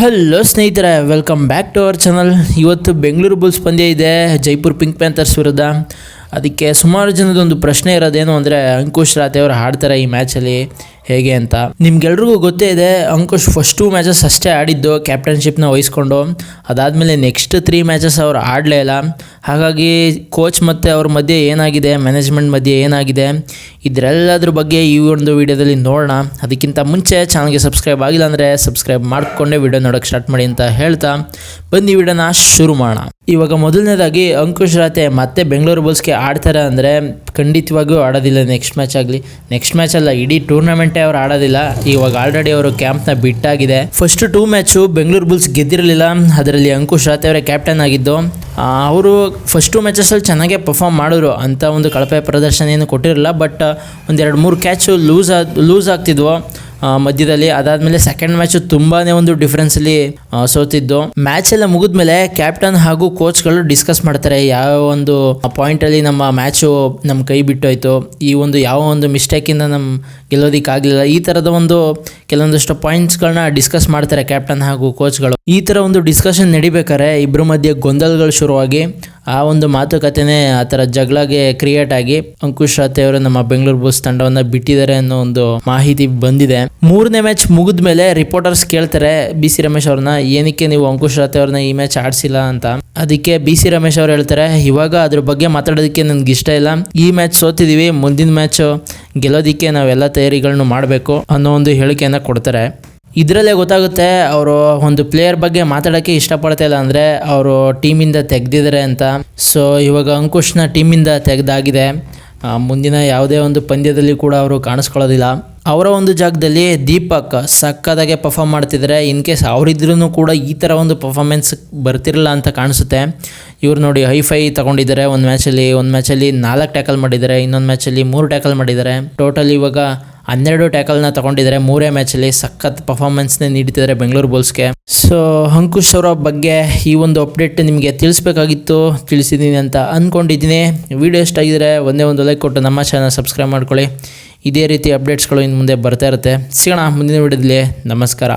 Hello ಸ್ನೇಹಿತರೆ. Welcome back to our channel ಇವತ್ತು Bengaluru Bulls ಪಂದ್ಯ ಇದೆ. ಜೈಪುರ್ ಪಿಂಕ್ ಪ್ಯಾಂಥರ್ಸ್ ವಿರುದ್ಧ. ಅದಕ್ಕೆ ಸುಮಾರು ಜನದೊಂದು ಪ್ರಶ್ನೆ ಇರೋದೇನು ಅಂದರೆ, ಅಂಕುಶ್ ರಾತೆ ಅವರು ಆಡ್ತಾರೆ ಈ ಮ್ಯಾಚಲ್ಲಿ ಹೇಗೆ ಅಂತ. ನಿಮ್ಗೆಲ್ರಿಗೂ ಗೊತ್ತೇ ಇದೆ, ಅಂಕುಶ್ ಫಸ್ಟ್ ಟೂ ಮ್ಯಾಚಸ್ ಅಷ್ಟೇ ಆಡಿದ್ದು ಕ್ಯಾಪ್ಟನ್ಶಿಪ್ನ ವಹಿಸ್ಕೊಂಡು. ಅದಾದಮೇಲೆ ನೆಕ್ಸ್ಟ್ ತ್ರೀ ಮ್ಯಾಚಸ್ ಅವರು ಆಡಲೇ ಇಲ್ಲ. ಹಾಗಾಗಿ ಕೋಚ್ ಮತ್ತು ಅವ್ರ ಮಧ್ಯೆ ಏನಾಗಿದೆ ಮ್ಯಾನೇಜ್ಮೆಂಟ್ ಮಧ್ಯೆ ಏನಾಗಿದೆ ಇದರೆಲ್ಲದ್ರ ಬಗ್ಗೆ ಈ ಒಂದು ವಿಡಿಯೋದಲ್ಲಿ ನೋಡೋಣ. ಅದಕ್ಕಿಂತ ಮುಂಚೆ ಚಾನಲ್ಗೆ ಸಬ್ಸ್ಕ್ರೈಬ್ ಆಗಿಲ್ಲ ಅಂದರೆ ಸಬ್ಸ್ಕ್ರೈಬ್ ಮಾಡಿಕೊಂಡೇ ವಿಡಿಯೋ ನೋಡೋಕೆ ಸ್ಟಾರ್ಟ್ ಮಾಡಿ ಅಂತ ಹೇಳ್ತಾ ಬಂದು ವಿಡಿಯೋನ ಶುರು ಮಾಡೋಣ. ಇವಾಗ ಮೊದಲನೇದಾಗಿ ಅಂಕುಶ್ ರಾತೆ ಮತ್ತೆ ಬೆಂಗಳೂರು ಬುಲ್ಸ್ಗೆ ಆಡ್ತಾರೆ ಅಂದರೆ ಖಂಡಿತವಾಗಿಯೂ ಆಡೋದಿಲ್ಲ ನೆಕ್ಸ್ಟ್ ಮ್ಯಾಚ್ ಆಗಲಿ. ನೆಕ್ಸ್ಟ್ ಮ್ಯಾಚ್ ಅಲ್ಲ, ಇಡೀ ಟೂರ್ನಮೆಂಟೇ ಅವ್ರು ಆಡೋದಿಲ್ಲ. ಇವಾಗ ಆಲ್ರೆಡಿ ಅವರು ಕ್ಯಾಂಪ್ನ ಬಿಟ್ಟಾಗಿದೆ. First two match Bengaluru Bulls ಗೆದ್ದಿರಲಿಲ್ಲ. ಅದರಲ್ಲಿ ಅಂಕುಶ್ ರಾತೆ ಅವರೇ ಕ್ಯಾಪ್ಟನ್ ಆಗಿದ್ದು. ಅವರು ಫಸ್ಟು ಮ್ಯಾಚಸ್ಸಲ್ಲಿ ಚೆನ್ನಾಗೇ ಪರ್ಫಾರ್ಮ್ ಮಾಡಿದ್ರು ಅಂತ ಒಂದು ಕಳಪೆ ಪ್ರದರ್ಶನ ಏನು ಕೊಟ್ಟಿರಲಿಲ್ಲ ಬಟ್ ಒಂದೆರಡು ಮೂರು ಕ್ಯಾಚು ಲೂಸ್ ಆದ, ಲೂಸ್ ಆಗ್ತಿದ್ವು. ಮಧ್ಯದಲ್ಲಿ ಅದಾದಮೇಲೆ ಸೆಕೆಂಡ್ ಮ್ಯಾಚ್ ತುಂಬಾನೇ ಒಂದು ಡಿಫ್ರೆನ್ಸಲ್ಲಿ ಸೋತಿದ್ದು. ಮ್ಯಾಚ್ ಎಲ್ಲ ಮುಗಿದ್ಮೇಲೆ ಕ್ಯಾಪ್ಟನ್ ಹಾಗೂ ಕೋಚ್ಗಳು ಡಿಸ್ಕಸ್ ಮಾಡ್ತಾರೆ ಯಾವ ಒಂದು ಪಾಯಿಂಟಲ್ಲಿ ನಮ್ಮ ಮ್ಯಾಚು ನಮ್ಮ ಕೈ ಬಿಟ್ಟೋಯ್ತು. ಈ ಒಂದು ಯಾವ ಒಂದು ಮಿಸ್ಟೇಕಿಂದ ನಮ್ಮ ಗೆಲ್ಲೋದಕ್ಕಾಗಲಿಲ್ಲ. ಈ ಥರದ ಒಂದು ಕೆಲವೊಂದಷ್ಟು ಪಾಯಿಂಟ್ಸ್ಗಳನ್ನ ಡಿಸ್ಕಸ್ ಮಾಡ್ತಾರೆ ಕ್ಯಾಪ್ಟನ್ ಹಾಗೂ ಕೋಚ್ಗಳು ಈ ಥರ ಒಂದು ಡಿಸ್ಕಷನ್ ನಡಿಬೇಕಾದ್ರೆ ಇಬ್ಬರ ಮಧ್ಯೆ ಗೊಂದಲಗಳು ಶುರುವಾಗಿ ಆ ಒಂದು ಮಾತುಕತೆನೇ ಆ ಥರ ಜಗಳಗೆ ಕ್ರಿಯೇಟ್ ಆಗಿ ಅಂಕುಶ್ ರಾತೆ ಅವರು ನಮ್ಮ ಬೆಂಗಳೂರು ಬುಲ್ಸ್ ತಂಡವನ್ನ ಬಿಟ್ಟಿದ್ದಾರೆ ಅನ್ನೋ ಒಂದು ಮಾಹಿತಿ ಬಂದಿದೆ. ಮೂರನೇ ಮ್ಯಾಚ್ ಮುಗಿದ ಮೇಲೆ ರಿಪೋರ್ಟರ್ಸ್ ಕೇಳ್ತಾರೆ ಬಿ ಸಿ ರಮೇಶ್ ಅವ್ರನ್ನ, ಏನಕ್ಕೆ ನೀವು ಅಂಕುಶ್ ರಾತೆ ಅವ್ರನ್ನ ಈ ಮ್ಯಾಚ್ ಆಡಿಸಿಲ್ಲ ಅಂತ? ಅದಕ್ಕೆ ಬಿ ಸಿ ರಮೇಶ್ ಅವ್ರು ಹೇಳ್ತಾರೆ, ಇವಾಗ ಅದ್ರ ಬಗ್ಗೆ ಮಾತಾಡೋದಕ್ಕೆ ನನಗೆ ಇಷ್ಟ ಇಲ್ಲ. ಈ ಮ್ಯಾಚ್ ಸೋತಿದೀವಿ, ಮುಂದಿನ ಮ್ಯಾಚ್ ಗೆಲ್ಲೋದಿಕ್ಕೆ ನಾವೆಲ್ಲ ತಯಾರಿಗಳನ್ನು ಮಾಡಬೇಕು ಅನ್ನೋ ಒಂದು ಹೇಳಿಕೆಯನ್ನು ಕೊಡ್ತಾರೆ. ಇದರಲ್ಲೇ ಗೊತ್ತಾಗುತ್ತೆ, ಅವರು ಒಂದು ಪ್ಲೇಯರ್ ಬಗ್ಗೆ ಮಾತಾಡೋಕ್ಕೆ ಇಷ್ಟಪಡ್ತಾ ಇಲ್ಲ ಅಂದರೆ ಅವರು ಟೀಮಿಂದ ತೆಗೆದಿದ್ದಾರೆ ಅಂತ. ಸೊ ಇವಾಗ ಅಂಕುಶ್ನ ಟೀಮಿಂದ ತೆಗೆದಾಗಿದೆ. ಮುಂದಿನ ಯಾವುದೇ ಒಂದು ಪಂದ್ಯದಲ್ಲಿ ಕೂಡ ಅವರು ಕಾಣಿಸ್ಕೊಳ್ಳೋದಿಲ್ಲ. ಅವರ ಒಂದು ಜಾಗದಲ್ಲಿ ದೀಪಕ್ ಸಕ್ಕದಾಗೆ ಪರ್ಫಾಮ್ ಮಾಡ್ತಿದ್ದಾರೆ. ಇನ್ ಕೇಸ್ ಅವರಿದ್ರೂ ಕೂಡ ಈ ಥರ ಒಂದು ಪರ್ಫಾಮೆನ್ಸ್ ಬರ್ತಿರಲ್ಲ ಅಂತ ಕಾಣಿಸುತ್ತೆ. ಇವರು ನೋಡಿ ಹೈಫೈ ತಗೊಂಡಿದ್ದಾರೆ. ಒಂದು ಮ್ಯಾಚಲ್ಲಿ ಒಂದು ಮ್ಯಾಚಲ್ಲಿ ನಾಲ್ಕು ಟ್ಯಾಕಲ್ ಮಾಡಿದ್ದಾರೆ. ಇನ್ನೊಂದು ಮ್ಯಾಚಲ್ಲಿ ಮೂರು ಟ್ಯಾಕಲ್ ಮಾಡಿದ್ದಾರೆ. ಟೋಟಲ್ ಇವಾಗ ಹನ್ನೆರಡು ಟ್ಯಾಕಲ್ನ ತಗೊಂಡಿದ್ದಾರೆ. ಮೂರೇ ಮ್ಯಾಚಲ್ಲಿ ಸಖತ್ ಪರ್ಫಾರ್ಮೆನ್ಸ್ನೇ ನೀಡ್ತಿದ್ದಾರೆ ಬೆಂಗಳೂರು ಬುಲ್ಸ್ಗೆ. ಸೊ ಅಂಕುಶ್ ಅವರ ಬಗ್ಗೆ ಈ ಒಂದು ಅಪ್ಡೇಟ್ ನಿಮಗೆ ತಿಳಿಸ್ಬೇಕಾಗಿತ್ತು. ತಿಳಿಸಿದ್ದೀನಿ ಅಂತ ಅಂದ್ಕೊಂಡಿದ್ದೀನಿ ವಿಡಿಯೋ ಇಷ್ಟ ಒಂದೇ ಒಂದು ಲೈಕ್ ಕೊಟ್ಟು ನಮ್ಮ ಚಾನಲ್ ಸಬ್ಸ್ಕ್ರೈಬ್ ಮಾಡ್ಕೊಳ್ಳಿ. ಇದೇ ರೀತಿ ಅಪ್ಡೇಟ್ಸ್ಗಳು ಇನ್ನು ಮುಂದೆ ಬರ್ತಾ ಇರುತ್ತೆ. ಸಿಗೋಣ ಮುಂದಿನ ವಿಡಿಯೋದಲ್ಲಿ. ನಮಸ್ಕಾರ.